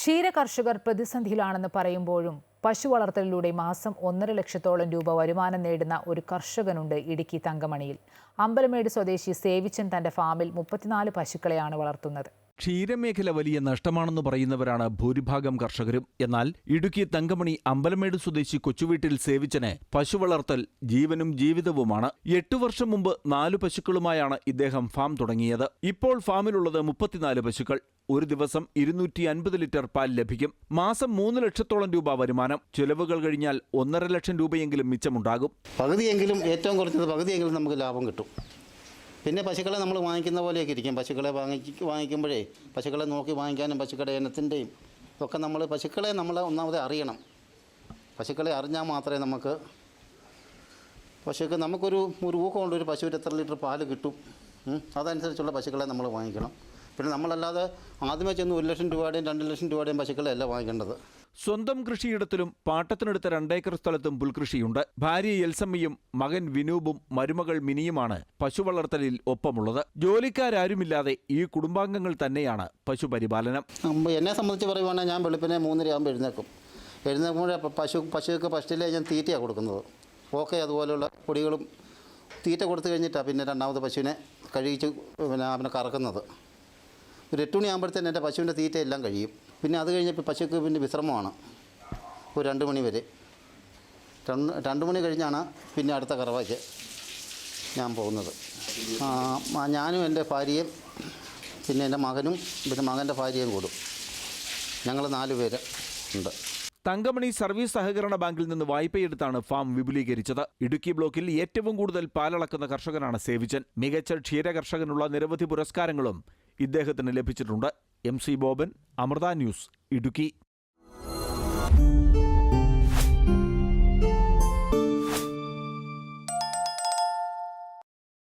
ക്ഷീര കർഷകർ പ്രതിസന്ധിയിലാണെന്ന് പറയുമ്പോഴും പശു വളർത്തലിലൂടെ മാസം ഒന്നര ലക്ഷത്തോളം രൂപ വരുമാനം നേടുന്ന ഒരു കർഷകനുണ്ട് ഇടുക്കി തങ്കമണിയിൽ. അമ്പലമേട് സ്വദേശി സേവിച്ചൻ തന്റെ ഫാമിൽ മുപ്പത്തിനാല് പശുക്കളെയാണ് വളർത്തുന്നത്. ക്ഷീരമേഖല വലിയ നഷ്ടമാണെന്ന് പറയുന്നവരാണ് ഭൂരിഭാഗം കർഷകരും. എന്നാൽ ഇടുക്കി തങ്കമണി അമ്പലമേട് സ്വദേശി കൊച്ചുവീട്ടിൽ സേവിച്ചന് പശു വളർത്തൽ ജീവനും ജീവിതവുമാണ്. എട്ടു വർഷം മുമ്പ് നാലു പശുക്കളുമായാണ് ഇദ്ദേഹം ഫാം തുടങ്ങിയത്. ഇപ്പോൾ ഫാമിലുള്ളത് മുപ്പത്തിനാല് പശുക്കൾ. ഒരു ദിവസം ഇരുന്നൂറ്റി അൻപത് ലിറ്റർ പാൽ ലഭിക്കും. മാസം മൂന്ന് ലക്ഷത്തോളം രൂപ വരുമാനം. ചെലവുകൾ കഴിഞ്ഞാൽ ഒന്നര ലക്ഷം രൂപയെങ്കിലും മിച്ചമുണ്ടാകും. പകുതിയെങ്കിലും ഏറ്റവും കുറഞ്ഞത് പകുതിയെങ്കിലും നമുക്ക് ലാഭം കിട്ടും. പിന്നെ പശുക്കളെ നമ്മൾ വാങ്ങിക്കുന്ന പോലെയൊക്കെ ഇരിക്കും. പശുക്കളെ വാങ്ങി വാങ്ങിക്കുമ്പോഴേ പശുക്കളെ നോക്കി വാങ്ങിക്കാനും പശുക്കളുടെ ഇനത്തിന്റെയും ഒക്കെ നമ്മൾ പശുക്കളെ നമ്മൾ ഒന്നാമത് അറിയണം. പശുക്കളെ അറിഞ്ഞാൽ മാത്രമേ നമുക്ക് പശുക്ക് നമുക്കൊരു ഒരു കൊണ്ട് ഒരു പശുവിന് എത്ര ലിറ്റർ പാൽ കിട്ടും. അതനുസരിച്ചുള്ള പശുക്കളെ നമ്മൾ വാങ്ങിക്കണം. പിന്നെ നമ്മളല്ലാതെ ആദ്യമേ ചെന്ന് ഒരു ലക്ഷം രൂപയുടെയും രണ്ട് ലക്ഷം രൂപയുടെയും പശുക്കളെ അല്ല വാങ്ങിക്കേണ്ടത്. സ്വന്തം കൃഷിയിടത്തിലും പാട്ടത്തിനെടുത്ത രണ്ടേക്കർ സ്ഥലത്തും പുൽകൃഷിയുണ്ട്. ഭാര്യ എൽസമ്മയും മകൻ വിനൂപും മരുമകൾ മിനിയുമാണ് പശു വളർത്തലിൽ ഒപ്പമുള്ളത്. ജോലിക്കാരാരുമില്ലാതെ ഈ കുടുംബാംഗങ്ങൾ തന്നെയാണ് പശുപരിപാലനം. എന്നെ സംബന്ധിച്ച് പറയുവാണെങ്കിൽ ഞാൻ വെളുപ്പിനെ മൂന്നര ആകുമ്പോൾ എഴുന്നേക്കും എഴുന്നേക്കുമ്പോൾ പശു പശുക്ക് ഫസ്റ്റിലെ ഞാൻ തീറ്റയാണ് കൊടുക്കുന്നത്. ഓക്കെ അതുപോലെയുള്ള പൊടികളും തീറ്റ കൊടുത്തു കഴിഞ്ഞിട്ടാണ് പിന്നെ രണ്ടാമത് പശുവിനെ കഴുകിച്ച് പിന്നെ അവനെ കറക്കുന്നത്. ഒരു എട്ട് മണിയാകുമ്പോഴത്തേന് എന്റെ പശുവിന്റെ തീറ്റ എല്ലാം കഴിയും. പിന്നെ അത് കഴിഞ്ഞപ്പോൾ പശുക്ക് പിന്നെ വിശ്രമമാണ്. ഒരു രണ്ട് മണി വരെ. രണ്ട് രണ്ട് മണി കഴിഞ്ഞാണ് പിന്നെ അടുത്ത കറവയ്ക്ക് ഞാൻ പോകുന്നത്. ഞാനും എന്റെ ഭാര്യയും പിന്നെ എന്റെ മകനും പിന്നെ മകന്റെ ഭാര്യയും കൂടും. ഞങ്ങൾ നാല് പേര് ഉണ്ട്. തങ്കമണി സർവീസ് സഹകരണ ബാങ്കിൽ നിന്ന് വായ്പയെടുത്താണ് ഫാം വിപുലീകരിച്ചത്. ഇടുക്കി ബ്ലോക്കിൽ ഏറ്റവും കൂടുതൽ പാലളക്കുന്ന കർഷകനാണ് സേവിച്ചൻ. മികച്ച ക്ഷീര കർഷകനുള്ള നിരവധി പുരസ്കാരങ്ങളും ഇദ്ദേഹത്തിന് ലഭിച്ചിട്ടുണ്ട്. M C Boban Amrita news Idukki.